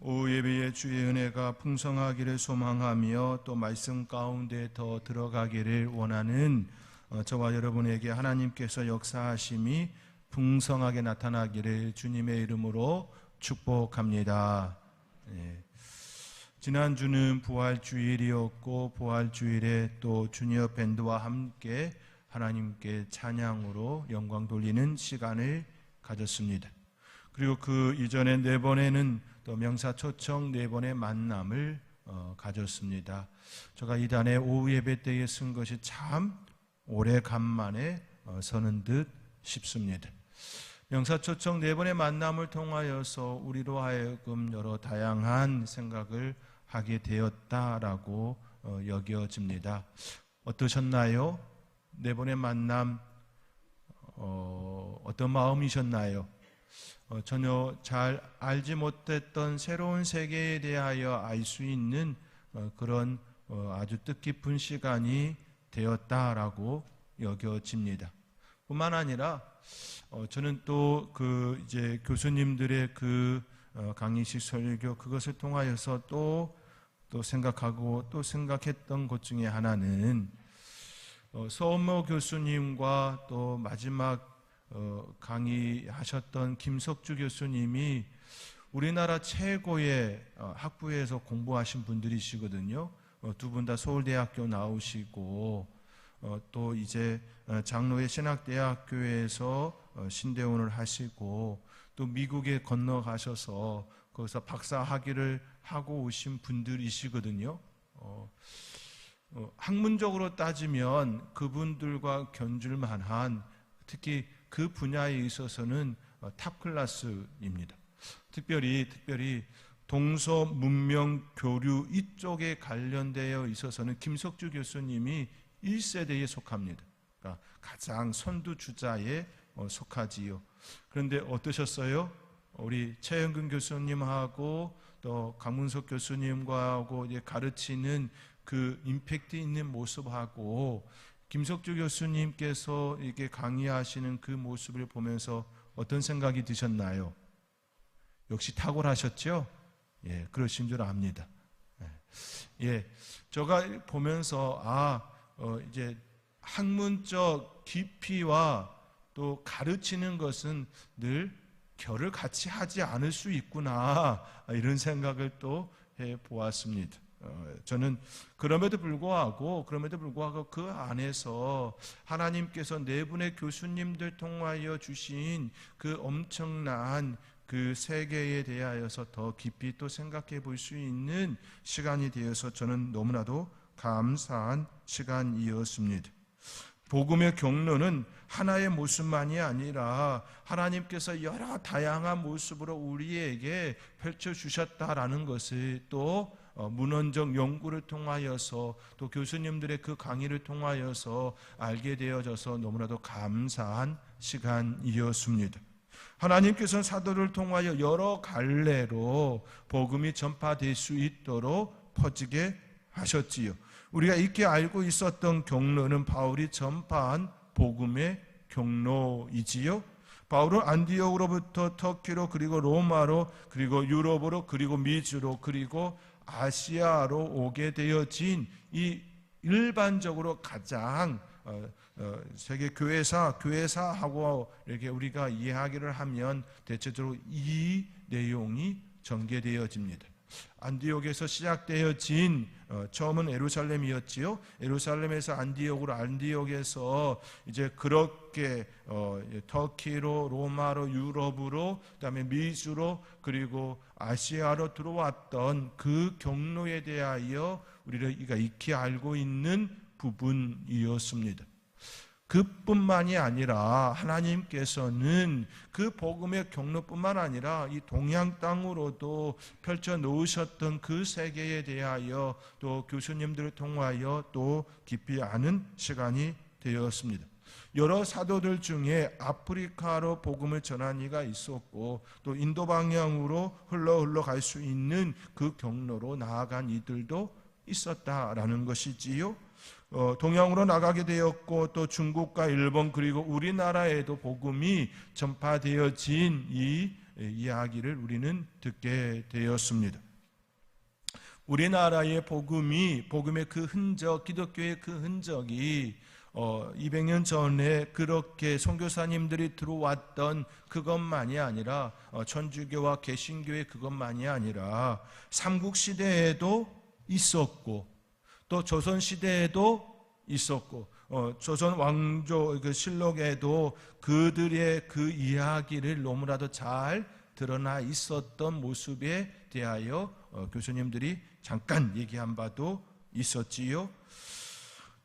오후 예배에 주의 은혜가 풍성하기를 소망하며 또 말씀 가운데 더 들어가기를 원하는 어, 저와 여러분에게 하나님께서 역사하심이 풍성하게 나타나기를 주님의 이름으로 축복합니다. 예. 지난주는 부활주일이었고 부활주일에 또 주니어 밴드와 함께 하나님께 찬양으로 영광 돌리는 시간을 가졌습니다. 그리고 그 이전에 네 번에는 또 명사 초청 네 번의 만남을 어, 가졌습니다. 제가 이단에 오후 예배 때에 쓴 것이 참 오래 간만에 어, 서는 듯 싶습니다. 명사 초청 네 번의 만남을 통하여서 우리로 하여금 여러 다양한 생각을 하게 되었다라고 어, 여겨집니다. 어떠셨나요? 네 번의 만남 어, 어떤 마음이셨나요? 어, 전혀 잘 알지 못했던 새로운 세계에 대하여 알 수 있는 어, 그런 어, 아주 뜻깊은 시간이 되었다라고 여겨집니다. 뿐만 아니라 어, 저는 또 그 이제 교수님들의 그 어, 강의식 설교 그것을 통하여서 또또 생각하고 또 생각했던 것 중에 하나는 어, 서원모 교수님과 또 마지막 어, 강의하셨던 김석주 교수님이 우리나라 최고의 어, 학부에서 공부하신 분들이시거든요. 어, 두분 다 서울대학교 나오시고 어, 또 이제 어, 장로의 신학대학교에서 어, 신대원을 하시고 또 미국에 건너가셔서 거기서 박사 학위를 하고 오신 분들이시거든요. 어, 어, 학문적으로 따지면 그분들과 견줄 만한 특히 그 분야에 있어서는 어, 탑 클래스입니다. 특별히 특별히 동서 문명 교류 이쪽에 관련되어 있어서는 김석주 교수님이 1세대에 속합니다. 그러니까 가장 선두 주자에 어, 속하지요. 그런데 어떠셨어요? 우리 최현근 교수님하고 또 강문석 교수님과 하고 가르치는 그 임팩트 있는 모습하고 김석주 교수님께서 이렇게 강의하시는 그 모습을 보면서 어떤 생각이 드셨나요? 역시 탁월하셨죠? 예, 그러신 줄 압니다. 예, 예, 제가 보면서 아, 어, 이제 학문적 깊이와 또 가르치는 것은 늘 결을 같이 하지 않을 수 있구나 이런 생각을 또 해 보았습니다. 어, 저는 그럼에도 불구하고 그럼에도 불구하고 그 안에서 하나님께서 네 분의 교수님들 통하여 주신 그 엄청난 그 세계에 대하여서 더 깊이 또 생각해 볼 수 있는 시간이 되어서 저는 너무나도 감사한 시간이었습니다. 복음의 경로는 하나의 모습만이 아니라 하나님께서 여러 다양한 모습으로 우리에게 펼쳐 주셨다라는 것을 또 어, 문헌적 연구를 통하여서 또 교수님들의 그 강의를 통하여서 알게 되어져서 너무나도 감사한 시간이었습니다. 하나님께서는 사도를 통하여 여러 갈래로 복음이 전파될 수 있도록 퍼지게 하셨지요. 우리가 익히 알고 있었던 경로는 바울이 전파한 복음의 경로이지요. 바울은 안디옥으로부터 터키로 그리고 로마로 그리고 유럽으로 그리고 미주로 그리고 아시아로 오게 되어진 이 일반적으로 가장 어, 어, 세계 교회사 교회사하고 이렇게 우리가 이해하기를 하면 대체적으로 이 내용이 전개되어집니다. 안디옥에서 시작되어진 어, 처음은 에루살렘이었지요. 에루살렘에서 안디옥으로 안디옥에서 이제 그렇게 어, 터키로 로마로 유럽으로 그다음에 미주로 그리고 아시아로 들어왔던 그 경로에 대하여 우리가 익히 알고 있는 부분이었습니다. 그뿐만이 아니라 하나님께서는 그 복음의 경로뿐만 아니라 이 동양 땅으로도 펼쳐 놓으셨던 그 세계에 대하여 또 교수님들을 통하여 또 깊이 아는 시간이 되었습니다. 여러 사도들 중에 아프리카로 복음을 전한 이가 있었고 또 인도 방향으로 흘러 흘러 갈 수 있는 그 경로로 나아간 이들도 있었다라는 것이지요. 어, 동양으로 나가게 되었고 또 중국과 일본 그리고 우리나라에도 복음이 전파되어진 이 이야기를 우리는 듣게 되었습니다. 우리나라의 복음이 복음의 그 흔적, 기독교의 그 흔적이 어, 200년 전에 그렇게 선교사님들이 들어왔던 그것만이 아니라 어, 천주교와 개신교의 그것만이 아니라 삼국 시대에도 있었고 또 조선 시대에도 있었고 어, 조선 왕조 그 실록에도 그들의 그 이야기를 너무나도 잘 드러나 있었던 모습에 대하여 어, 교수님들이 잠깐 얘기한 바도 있었지요.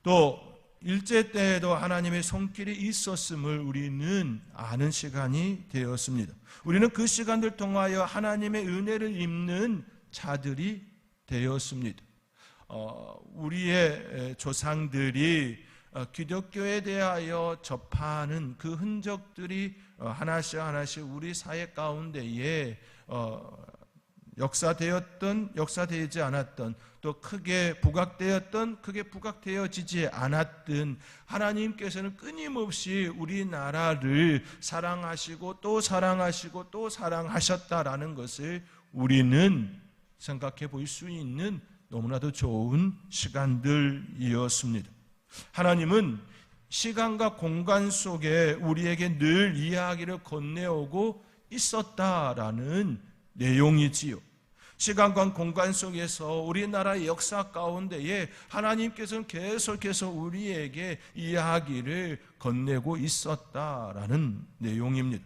또 일제 때에도 하나님의 손길이 있었음을 우리는 아는 시간이 되었습니다. 우리는 그 시간들 통하여 하나님의 은혜를 입는 자들이 되었습니다. 어, 우리의 조상들이 어, 기독교에 대하여 접하는 그 흔적들이 어, 하나씩 하나씩 우리 사회 가운데에 어, 역사되었던 역사되지 않았던 또 크게 부각되었던 크게 부각되어지지 않았던 하나님께서는 끊임없이 우리나라를 사랑하시고 또 사랑하시고 또 사랑하셨다라는 것을 우리는 생각해 볼 수 있는 너무나도 좋은 시간들이었습니다. 하나님은 시간과 공간 속에 우리에게 늘 이야기를 건네오고 있었다라는 내용이지요. 시간과 공간 속에서 우리나라의 역사 가운데에 하나님께서는 계속해서 우리에게 이야기를 건네고 있었다라는 내용입니다.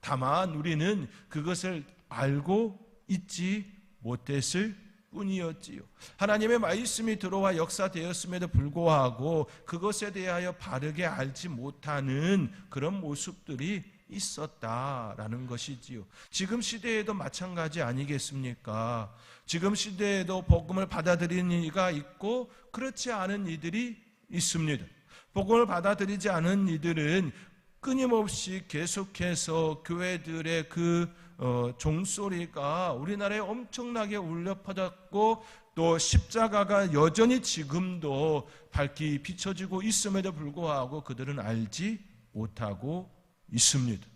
다만 우리는 그것을 알고 있지 못했을 뿐이었지요. 하나님의 말씀이 들어와 역사되었음에도 불구하고 그것에 대하여 바르게 알지 못하는 그런 모습들이 있었다라는 것이지요. 지금 시대에도 마찬가지 아니겠습니까? 지금 시대에도 복음을 받아들이는 이가 있고 그렇지 않은 이들이 있습니다. 복음을 받아들이지 않은 이들은 끊임없이 계속해서 교회들의 그 어, 종소리가 우리나라에 엄청나게 울려 퍼졌고 또 십자가가 여전히 지금도 밝히 비춰지고 있음에도 불구하고 그들은 알지 못하고 있습니다.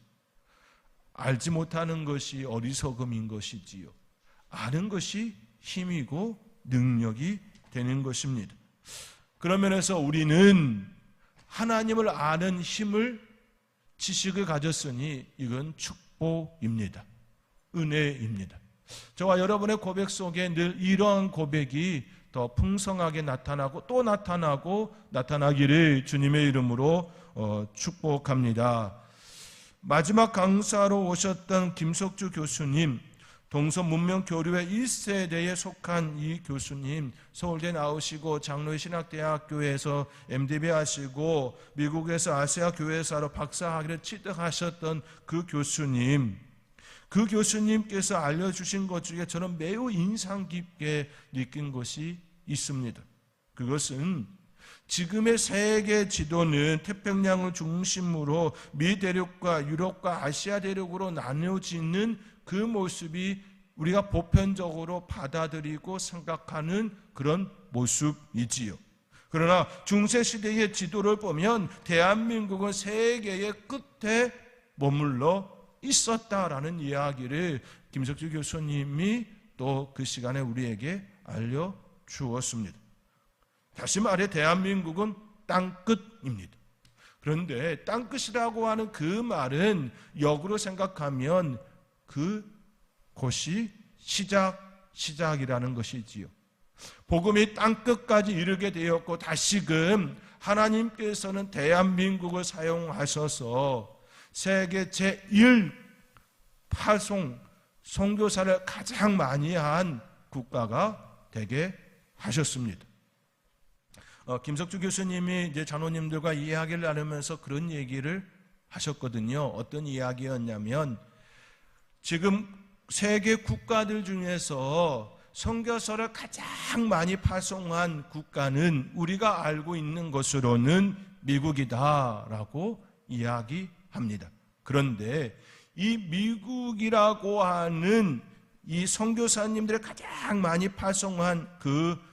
알지 못하는 것이 어리석음인 것이지요. 아는 것이 힘이고 능력이 되는 것입니다. 그런 면에서 우리는 하나님을 아는 힘을 지식을 가졌으니 이건 축복입니다. 은혜입니다. 저와 여러분의 고백 속에 늘 이러한 고백이 더 풍성하게 나타나고 또 나타나고 나타나기를 주님의 이름으로 어, 축복합니다. 마지막 강사로 오셨던 김석주 교수님, 동서 문명 교류회 1세대에 속한 이 교수님, 서울대 나오시고 장로의 신학대학교에서 MDB 하시고 미국에서 아시아 교회사로 박사 학위를 취득하셨던 그 교수님, 그 교수님께서 알려주신 것 중에 저는 매우 인상 깊게 느낀 것이 있습니다. 그것은 지금의 세계 지도는 태평양을 중심으로 미 대륙과 유럽과 아시아 대륙으로 나뉘어지는 그 모습이 우리가 보편적으로 받아들이고 생각하는 그런 모습이지요. 그러나 중세 시대의 지도를 보면 대한민국은 세계의 끝에 머물러 있었다라는 이야기를 김석주 교수님이 또 그 시간에 우리에게 알려 주었습니다. 다시 말해 대한민국은 땅끝입니다. 그런데 땅끝이라고 하는 그 말은 역으로 생각하면 그 곳이 시작, 시작이라는 것이지요. 복음이 땅끝까지 이르게 되었고 다시금 하나님께서는 대한민국을 사용하셔서 세계 제1 파송 선교사를 가장 많이 한 국가가 되게 하셨습니다. 어, 김석주 교수님이 이제 장로님들과 이야기를 나누면서 그런 얘기를 하셨거든요. 어떤 이야기였냐면 지금 세계 국가들 중에서 선교서를 가장 많이 파송한 국가는 우리가 알고 있는 것으로는 미국이다라고 이야기합니다. 그런데 이 미국이라고 하는 이 선교사님들을 가장 많이 파송한 그 어,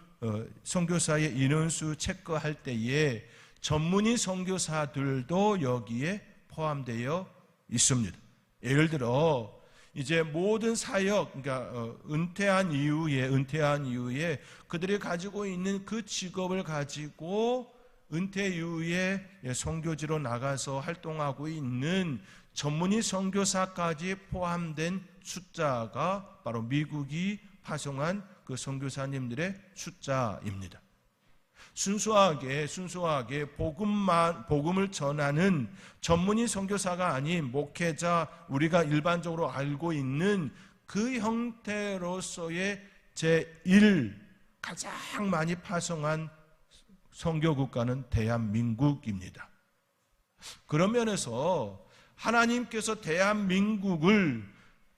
선교사의 인원수 체크할 때에 전문의 선교사들도 여기에 포함되어 있습니다. 예를 들어 이제 모든 사역, 그러니까 어, 은퇴한 이후에 은퇴한 이후에 그들이 가지고 있는 그 직업을 가지고 은퇴 이후에 예, 선교지로 나가서 활동하고 있는 전문의 선교사까지 포함된 숫자가 바로 미국이 파송한 그 선교사님들의 숫자입니다. 순수하게 순수하게 복음만 복음을 전하는 전문의 선교사가 아닌 목회자 우리가 일반적으로 알고 있는 그 형태로서의 제1 가장 많이 파송한 선교 국가는 대한민국입니다. 그런 면에서 하나님께서 대한민국을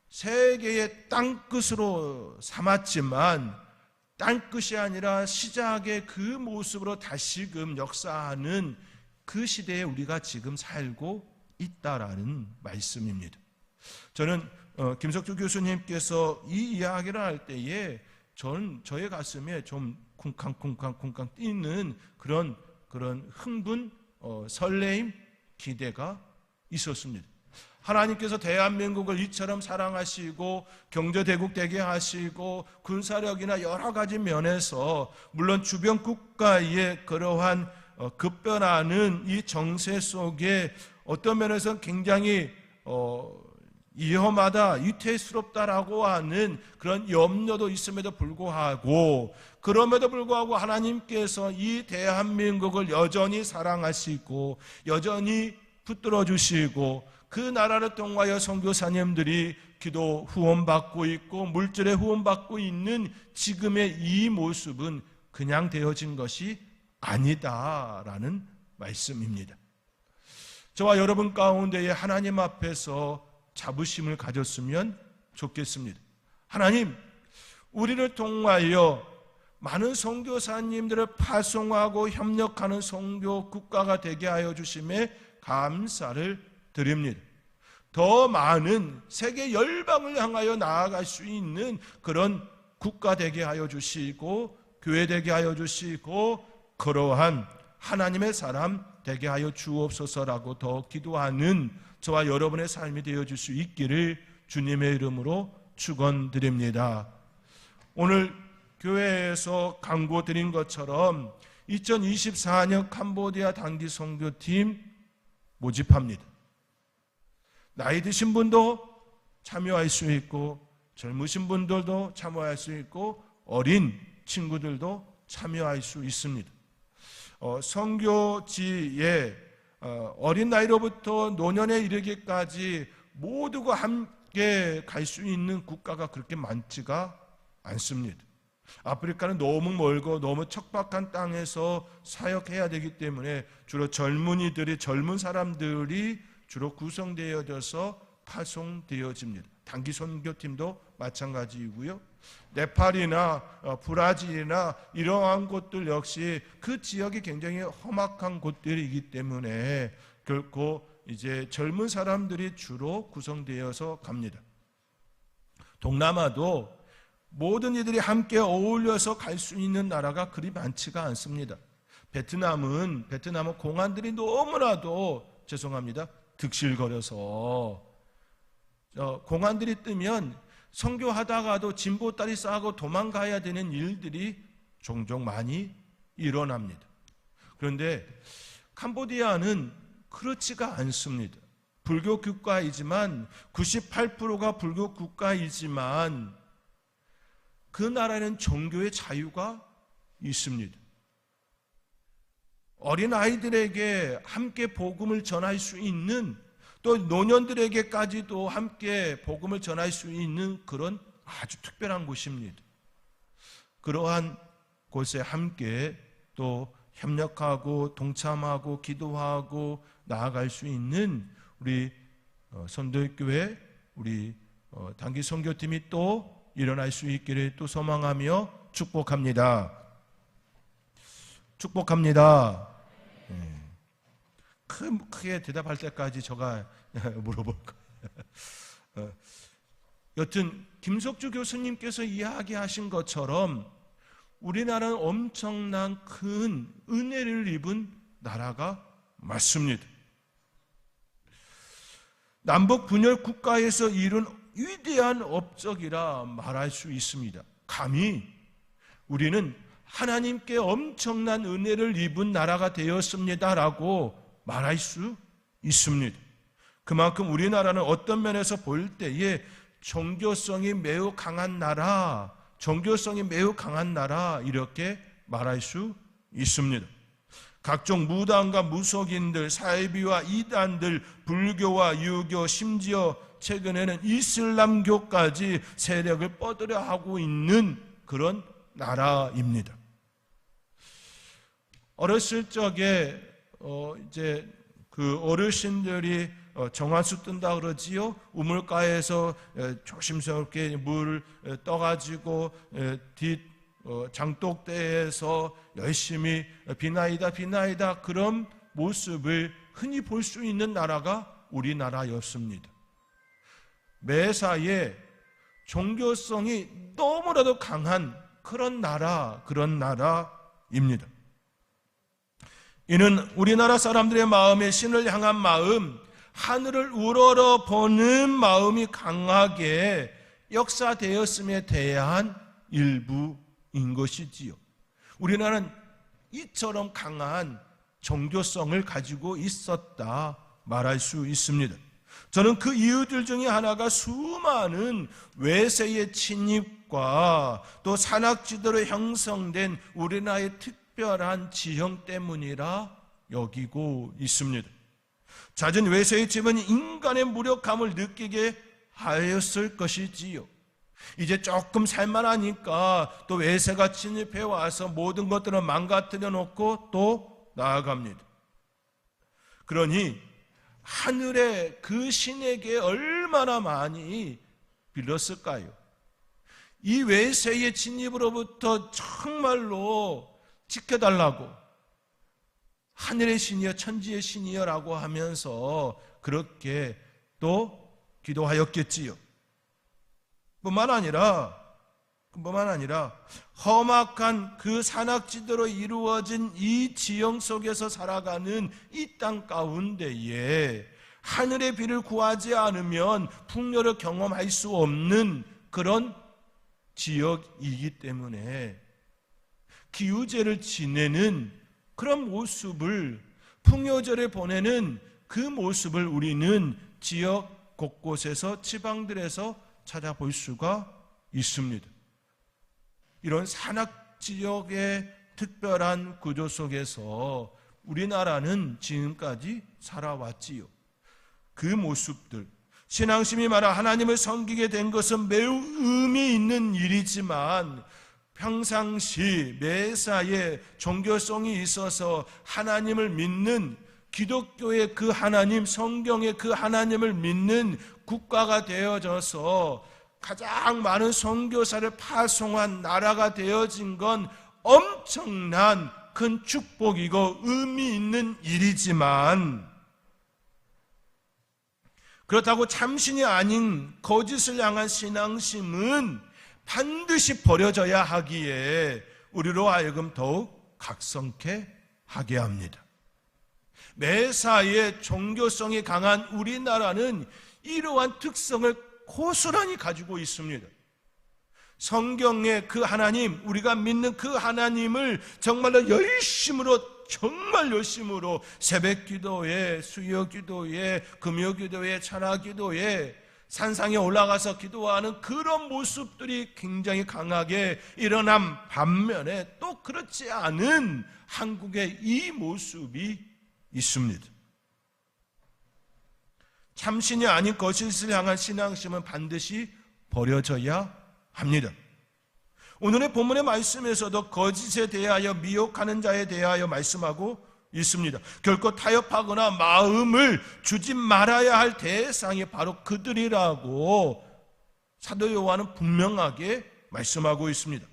세계의 땅끝으로 삼았지만 땅끝이 아니라 시작의 그 모습으로 다시금 역사하는 그 시대에 우리가 지금 살고 있다라는 말씀입니다. 저는 어, 김석주 교수님께서 이 이야기를 할 때에 전 저의 가슴에 좀 쿵쾅쿵쾅쿵쾅 뛰는 그런 그런 흥분, 어, 설레임, 기대가 있었습니다. 하나님께서 대한민국을 이처럼 사랑하시고 경제대국 되게 하시고 군사력이나 여러 가지 면에서 물론 주변 국가의 그러한 어, 급변하는 이 정세 속에 어떤 면에서 굉장히 어, 위험하다, 위태스럽다라고 하는 그런 염려도 있음에도 불구하고 그럼에도 불구하고 하나님께서 이 대한민국을 여전히 사랑하시고 여전히 붙들어 주시고 그 나라를 통하여 선교사님들이 기도 후원받고 있고 물질에 후원받고 있는 지금의 이 모습은 그냥 되어진 것이 아니다라는 말씀입니다. 저와 여러분 가운데에 하나님 앞에서 자부심을 가졌으면 좋겠습니다. 하나님, 우리를 통하여 많은 선교사님들을 파송하고 협력하는 선교 국가가 되게 하여 주심에 감사를 드립니다. 더 많은 세계 열방을 향하여 나아갈 수 있는 그런 국가 되게 하여 주시고 교회 되게 하여 주시고 그러한 하나님의 사람 되게 하여 주옵소서라고 더 기도하는 저와 여러분의 삶이 되어 줄 수 있기를 주님의 이름으로 축원드립니다. 오늘 교회에서 강고 드린 것처럼 2024년 캄보디아 단기 선교팀 모집합니다. 나이 드신 분도 참여할 수 있고 젊으신 분들도 참여할 수 있고 어린 친구들도 참여할 수 있습니다. 어, 성교지에 어, 어린 나이로부터 노년에 이르기까지 모두가 함께 갈 수 있는 국가가 그렇게 많지가 않습니다. 아프리카는 너무 멀고 너무 척박한 땅에서 사역해야 되기 때문에 주로 젊은이들이 젊은 사람들이 주로 구성되어져서 파송되어집니다. 단기 선교팀도 마찬가지이고요. 네팔이나 어, 브라질이나 이러한 곳들 역시 그 지역이 굉장히 험악한 곳들이기 때문에 결코 이제 젊은 사람들이 주로 구성되어서 갑니다. 동남아도 모든 이들이 함께 어울려서 갈 수 있는 나라가 그리 많지가 않습니다. 베트남은 베트남은 공안들이 너무나도 죄송합니다. 득실거려서 공안들이 뜨면 성교하다가도 진보다리 싸고 도망가야 되는 일들이 종종 많이 일어납니다. 그런데 캄보디아는 그렇지가 않습니다. 불교 국가이지만 98%가 불교 국가이지만 그 나라는 종교의 자유가 있습니다. 어린 아이들에게 함께 복음을 전할 수 있는 또 노년들에게까지도 함께 복음을 전할 수 있는 그런 아주 특별한 곳입니다. 그러한 곳에 함께 또 협력하고 동참하고 기도하고 나아갈 수 있는 우리 어, 선도교회 우리 어, 단기 선교팀이 또 일어날 수 있기를 또 소망하며 축복합니다. 축복합니다. 네. 크게 대답할 때까지 저가 물어볼 거예요. 여튼 김석주 교수님께서 이야기하신 것처럼 우리나라는 엄청난 큰 은혜를 입은 나라가 맞습니다. 남북 분열 국가에서 이룬 위대한 업적이라 말할 수 있습니다. 감히 우리는 하나님께 엄청난 은혜를 입은 나라가 되었습니다라고 말할 수 있습니다. 그만큼 우리나라는 어떤 면에서 볼 때에 종교성이 매우 강한 나라, 종교성이 매우 강한 나라 이렇게 말할 수 있습니다. 각종 무당과 무속인들, 사이비와 이단들, 불교와 유교, 심지어 최근에는 이슬람교까지 세력을 뻗으려 하고 있는 그런 나라입니다. 어렸을 적에 어 이제 그 어르신들이 어, 정화수 뜬다 그러지요. 우물가에서 에, 조심스럽게 물 에, 떠가지고 에, 뒷 어, 장독대에서 열심히 비나이다 비나이다 그런 모습을 흔히 볼 수 있는 나라가 우리나라였습니다. 매사에 종교성이 너무나도 강한 그런 나라, 그런 나라입니다. 이는 우리나라 사람들의 마음에 신을 향한 마음, 하늘을 우러러 보는 마음이 강하게 역사되었음에 대한 일부인 것이지요. 우리나라는 이처럼 강한 종교성을 가지고 있었다 말할 수 있습니다. 저는 그 이유들 중에 하나가 수많은 외세의 침입 과 또 산악지대로 형성된 우리나라의 특별한 지형 때문이라 여기고 있습니다. 잦은 외세의 집은 인간의 무력함을 느끼게 하였을 것이지요. 이제 조금 살만하니까 또 외세가 침입해 와서 모든 것들을 망가뜨려 놓고 또 나아갑니다. 그러니 하늘의 그 신에게 얼마나 많이 빌렸을까요? 이 외세의 진입으로부터 정말로 지켜달라고 하늘의 신이여 천지의 신이여라고 하면서 그렇게 또 기도하였겠지요. 뿐만 아니라 뿐만 아니라 험악한 그 산악지대로 이루어진 이 지형 속에서 살아가는 이 땅 가운데에 하늘의 비를 구하지 않으면 풍요를 경험할 수 없는 그런 지역이기 때문에 기우제를 지내는 그런 모습을 풍요절에 보내는 그 모습을 우리는 지역 곳곳에서 지방들에서 찾아볼 수가 있습니다. 이런 산악 지역의 특별한 구조 속에서 우리나라는 지금까지 살아왔지요. 그 모습들, 신앙심이 말하 하나님을 섬기게 된 것은 매우 의미 있는 일이지만 평상시 매사에 종교성이 있어서 하나님을 믿는 기독교의 그 하나님, 성경의 그 하나님을 믿는 국가가 되어져서 가장 많은 선교사를 파송한 나라가 되어진 건 엄청난 큰 축복이고 의미 있는 일이지만 그렇다고 참신이 아닌 거짓을 향한 신앙심은 반드시 버려져야 하기에 우리로 하여금 더욱 각성케 하게 합니다. 매사에 종교성이 강한 우리나라는 이러한 특성을 고스란히 가지고 있습니다. 성경의 그 하나님, 우리가 믿는 그 하나님을 정말로 열심으로 정말 열심으로 새벽 기도에 수요 기도에 금요 기도에 찬화 기도에 산상에 올라가서 기도하는 그런 모습들이 굉장히 강하게 일어난 반면에 또 그렇지 않은 한국의 이 모습이 있습니다. 참신이 아닌 거짓을 향한 신앙심은 반드시 버려져야 합니다. 오늘의 본문의 말씀에서도 거짓에 대하여 미혹하는 자에 대하여 말씀하고 있습니다. 결코 타협하거나 마음을 주지 말아야 할 대상이 바로 그들이라고 사도 요한은 분명하게 말씀하고 있습니다.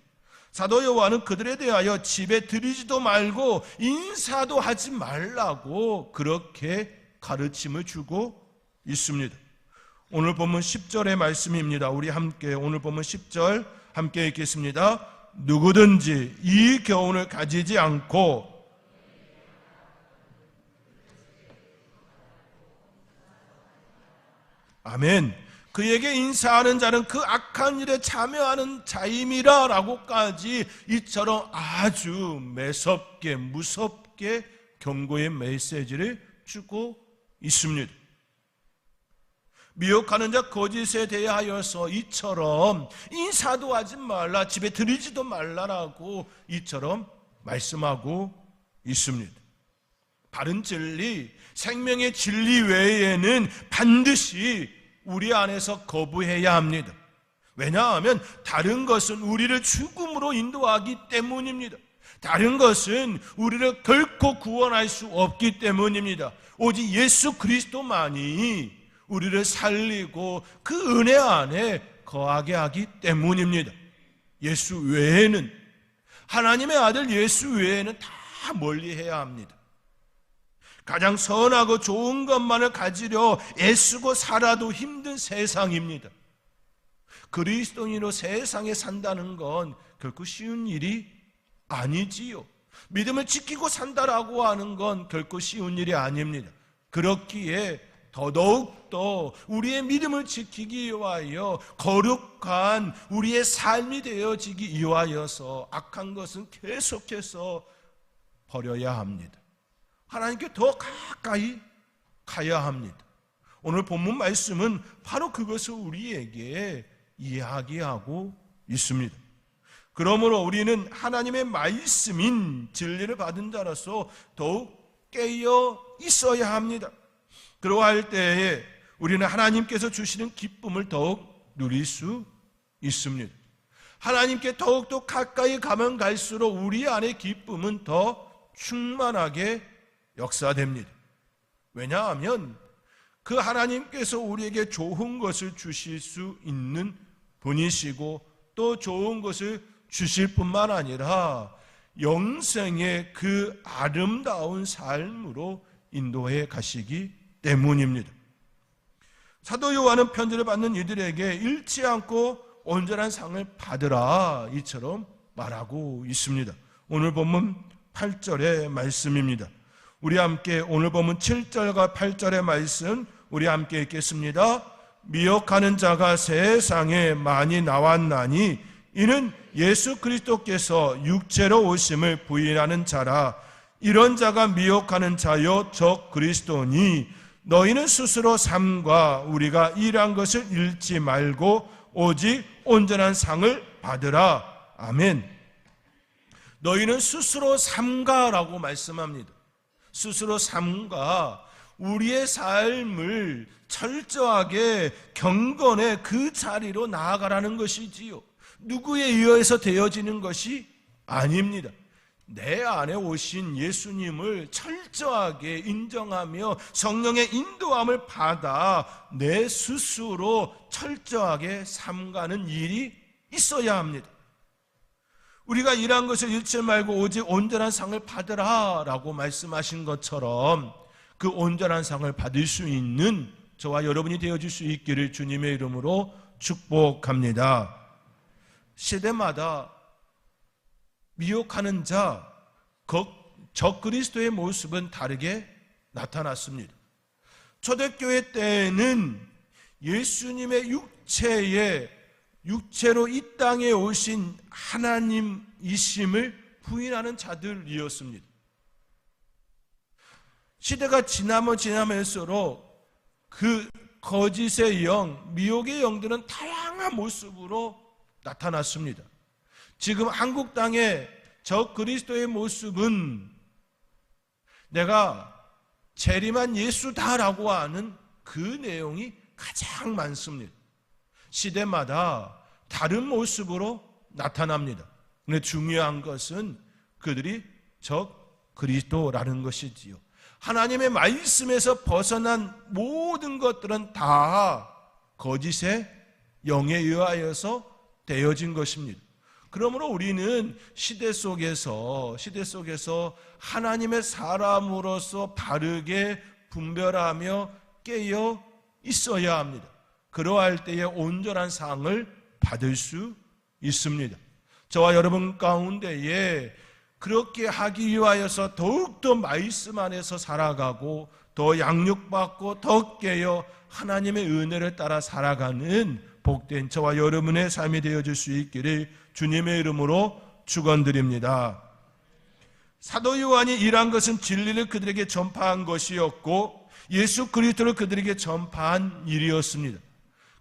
사도 요한은 그들에 대하여 집에 들이지도 말고 인사도 하지 말라고 그렇게 가르침을 주고 있습니다. 오늘 보면 10절의 말씀입니다. 우리 함께 오늘 보면 10절 함께 읽겠습니다. 누구든지 이 교훈을 가지지 않고 아멘. 그에게 인사하는 자는 그 악한 일에 참여하는 자임이라 라고까지 이처럼 아주 매섭게 무섭게 경고의 메시지를 주고 있습니다. 미혹하는 자 거짓에 대하여서 이처럼 인사도 하지 말라 집에 들이지도 말라라고 이처럼 말씀하고 있습니다. 바른 진리, 생명의 진리 외에는 반드시 우리 안에서 거부해야 합니다. 왜냐하면 다른 것은 우리를 죽음으로 인도하기 때문입니다. 다른 것은 우리를 결코 구원할 수 없기 때문입니다. 오직 예수 그리스도만이 우리를 살리고 그 은혜 안에 거하게 하기 때문입니다. 예수 외에는 하나님의 아들 예수 외에는 다 멀리 해야 합니다. 가장 선하고 좋은 것만을 가지려 애쓰고 살아도 힘든 세상입니다. 그리스도인으로 세상에 산다는 건 결코 쉬운 일이 아니지요. 믿음을 지키고 산다라고 하는 건 결코 쉬운 일이 아닙니다. 그렇기에 더더욱 더 우리의 믿음을 지키기 위하여 거룩한 우리의 삶이 되어지기 위하여서 악한 것은 계속해서 버려야 합니다. 하나님께 더 가까이 가야 합니다. 오늘 본문 말씀은 바로 그것을 우리에게 이야기하고 있습니다. 그러므로 우리는 하나님의 말씀인 진리를 받은 자로서 더욱 깨어 있어야 합니다. 그러할 때에 우리는 하나님께서 주시는 기쁨을 더욱 누릴 수 있습니다. 하나님께 더욱더 가까이 가면 갈수록 우리 안의 기쁨은 더 충만하게 역사됩니다. 왜냐하면 그 하나님께서 우리에게 좋은 것을 주실 수 있는 분이시고 또 좋은 것을 주실 뿐만 아니라 영생의 그 아름다운 삶으로 인도해 가시기 때문입니다. 사도 요한은 편지를 받는 이들에게 잃지 않고 온전한 상을 받으라 이처럼 말하고 있습니다. 오늘 본문 8절의 말씀입니다. 우리 함께 오늘 본문 7절과 8절의 말씀 우리 함께 읽겠습니다. 미혹하는 자가 세상에 많이 나왔나니 이는 예수 그리스도께서 육체로 오심을 부인하는 자라 이런 자가 미혹하는 자요 저 그리스도니 너희는 스스로 삶과 우리가 일한 것을 잃지 말고 오직 온전한 상을 받으라 아멘 너희는 스스로 삼가라고 말씀합니다 스스로 삶과 우리의 삶을 철저하게 경건의 그 자리로 나아가라는 것이지요. 누구에 의해서 되어지는 것이 아닙니다. 내 안에 오신 예수님을 철저하게 인정하며 성령의 인도함을 받아 내 스스로 철저하게 삼가는 일이 있어야 합니다. 우리가 일한 것을 잃지 말고 오직 온전한 상을 받으라 라고 말씀하신 것처럼 그 온전한 상을 받을 수 있는 저와 여러분이 되어줄 수 있기를 주님의 이름으로 축복합니다. 시대마다 미혹하는 자, 적 그리스도의 모습은 다르게 나타났습니다. 초대교회 때에는 예수님의 육체에 육체로 이 땅에 오신 하나님이심을 부인하는 자들이었습니다. 시대가 지나면 지나면서록 그 거짓의 영, 미혹의 영들은 다양한 모습으로 나타났습니다. 지금 한국 땅의 저 그리스도의 모습은 내가 재림한 예수다라고 하는 그 내용이 가장 많습니다. 시대마다 다른 모습으로 나타납니다. 근데 중요한 것은 그들이 적 그리스도라는 것이지요. 하나님의 말씀에서 벗어난 모든 것들은 다 거짓의 영에 의하여서 되어진 것입니다. 그러므로 우리는 시대 속에서 시대 속에서 하나님의 사람으로서 바르게 분별하며 깨어 있어야 합니다. 그러할 때에 온전한 상을 받을 수 있습니다. 저와 여러분 가운데에 그렇게 하기 위하여서 더욱더 말씀 안에서 살아가고 더 양육받고 더 깨어 하나님의 은혜를 따라 살아가는 복된 저와 여러분의 삶이 되어질 수 있기를 주님의 이름으로 축원드립니다. 사도 요한이 일한 것은 진리를 그들에게 전파한 것이었고 예수 그리스도를 그들에게 전파한 일이었습니다.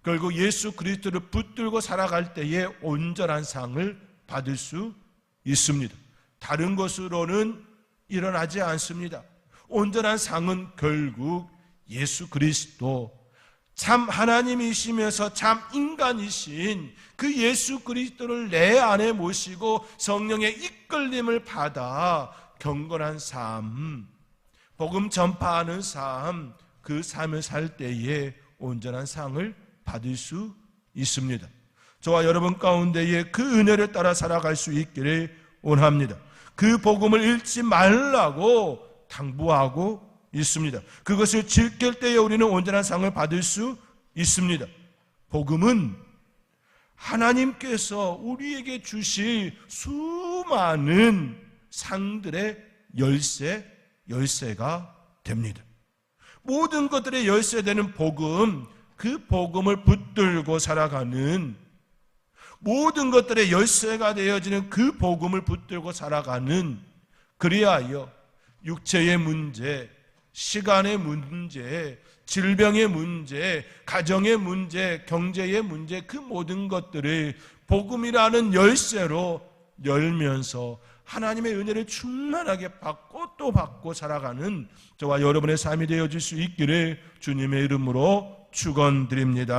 결국 예수 그리스도를 붙들고 살아갈 때에 온전한 상을 받을 수 있습니다. 다른 것으로는 일어나지 않습니다. 온전한 상은 결국 예수 그리스도 참 하나님이시면서 참 인간이신 그 예수 그리스도를 내 안에 모시고 성령의 이끌림을 받아 경건한 삶, 복음 전파하는 삶, 그 삶을 살 때에 온전한 상을 받을 수 있습니다. 저와 여러분 가운데에 그 은혜를 따라 살아갈 수 있기를 원합니다. 그 복음을 잃지 말라고 당부하고 있습니다. 그것을 지킬 때에 우리는 온전한 상을 받을 수 있습니다. 복음은 하나님께서 우리에게 주실 수많은 상들의 열쇠, 열쇠가 됩니다. 모든 것들의 열쇠되는 복음, 그 복음을 붙들고 살아가는 모든 것들의 열쇠가 되어지는 그 복음을 붙들고 살아가는 그리하여 육체의 문제, 시간의 문제, 질병의 문제, 가정의 문제, 경제의 문제, 그 모든 것들을 복음이라는 열쇠로 열면서 하나님의 은혜를 충만하게 받고 또 받고 살아가는 저와 여러분의 삶이 되어질 수 있기를 주님의 이름으로 축원드립니다.